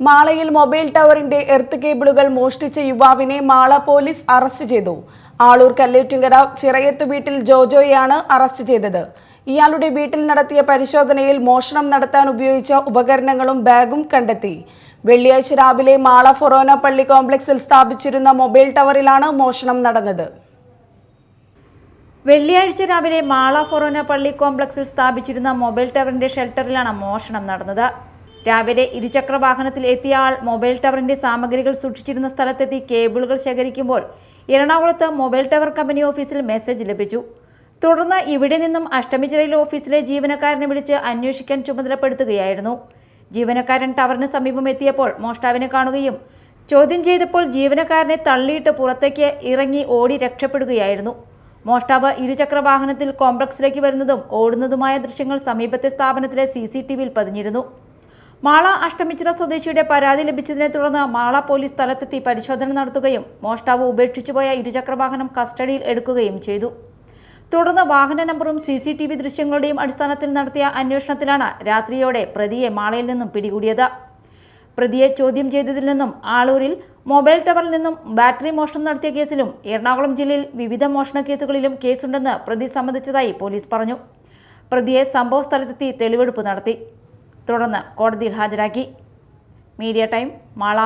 മാളയിൽ mobile ടവറിന്റെ earth കേബിളുകൾ മോഷ്ടിച്ച യുവാവിനെ Mala police arrest ചെയ്തു. ആളൂർ കല്ലേറ്റുങ്കര ചിറയത്ത് വീട്ടിൽ ജോജോയാണ് അറസ്റ്റ് ചെയ്തത്. ഇയാളുടെ വീട്ടിൽ നടത്തിയ പരിശോധനയിൽ മോഷണം നടത്താൻ ഉപയോഗിച്ച ഉപകരണങ്ങളും ബാഗും കണ്ടെത്തി. വെള്ളിയാഴ്ച രാവിലെ മാള ഫൊറോന പള്ളി കോംപ്ലക്സിൽ സ്ഥാപിച്ചിരുന്ന മൊബൈൽ ടവറിലാണ് മോഷണം നടന്നത്. വെള്ളിയാഴ്ച രാവിലെ മാള ഫൊറോന പള്ളി കോംപ്ലക്സിൽ സ്ഥാപിച്ചിരുന്ന മൊബൈൽ ടവറിന്റെ ഷെൽട്ടറിലാണ് മോഷണം നടന്നത്. രാവിലെ ഇരുചക്ര വാഹനത്തിൽ എത്തിയ ആൾ മൊബൈൽ ടവറിന്റെ സാമഗ്രികൾ സൂക്ഷിച്ചിരുന്ന സ്ഥലത്തെത്തി കേബിളുകൾ ശേഖരിക്കുമ്പോൾ എറണാകുളത്ത് മൊബൈൽ ടവർ കമ്പനി ഓഫീസിൽ മെസ്സേജ് ലഭിച്ചു. തുടർന്ന് ഇവിടെ നിന്നും അഷ്ടമിച്ചിറയിൽ ഓഫീസിലെ ജീവനക്കാരനെ വിളിച്ച് അന്വേഷിക്കാൻ ചുമതലപ്പെടുത്തുകയായിരുന്നു. ജീവനക്കാരൻ ടവറിന് സമീപം എത്തിയപ്പോൾ മോഷ്ടാവിനെ കാണുകയും ചോദ്യം ചെയ്തപ്പോൾ ജീവനക്കാരനെ തള്ളിയിട്ട് പുറത്തേക്ക് ഇറങ്ങി ഓടി രക്ഷപ്പെടുകയായിരുന്നു. മോഷ്ടാവ് ഇരുചക്ര വാഹനത്തിൽ കോംപ്ലക്സിലേക്ക് വരുന്നതും ഓടുന്നതുമായ ദൃശ്യങ്ങൾ സമീപത്തെ സ്ഥാപനത്തിലെ സി പതിഞ്ഞിരുന്നു. മാള അഷ്ടമിച്ചിറ സ്വദേശിയുടെ പരാതി ലഭിച്ചതിനെ തുടർന്ന് മാള പോലീസ് സ്ഥലത്തെത്തി പരിശോധന നടത്തുകയും മോഷ്ടാവ് ഉപേക്ഷിച്ചുപോയ ഇരുചക്ര വാഹനം കസ്റ്റഡിയിൽ എടുക്കുകയും ചെയ്തു. തുടർന്ന് വാഹന നമ്പറും സി സി ടി വി ദൃശ്യങ്ങളുടെയും അടിസ്ഥാനത്തിൽ നടത്തിയ അന്വേഷണത്തിലാണ് രാത്രിയോടെ പ്രതിയെ മാളയിൽ നിന്നും പിടികൂടിയത്. പ്രതിയെ ചോദ്യം ചെയ്തതിൽ നിന്നും ആളൂരിൽ മൊബൈൽ ടവറിൽ നിന്നും ബാറ്ററി മോഷണം നടത്തിയ കേസിലും എറണാകുളം ജില്ലയിൽ വിവിധ മോഷണ കേസുകളിലും കേസുണ്ടെന്ന് പ്രതി സമ്മതിച്ചതായി പോലീസ് പറഞ്ഞു. പ്രതിയെ സംഭവ സ്ഥലത്തെത്തി തെളിവെടുപ്പ് നടത്തി. തുടർന്ന് കോടതിയിൽ ഹാജരാക്കി. Media time Mala.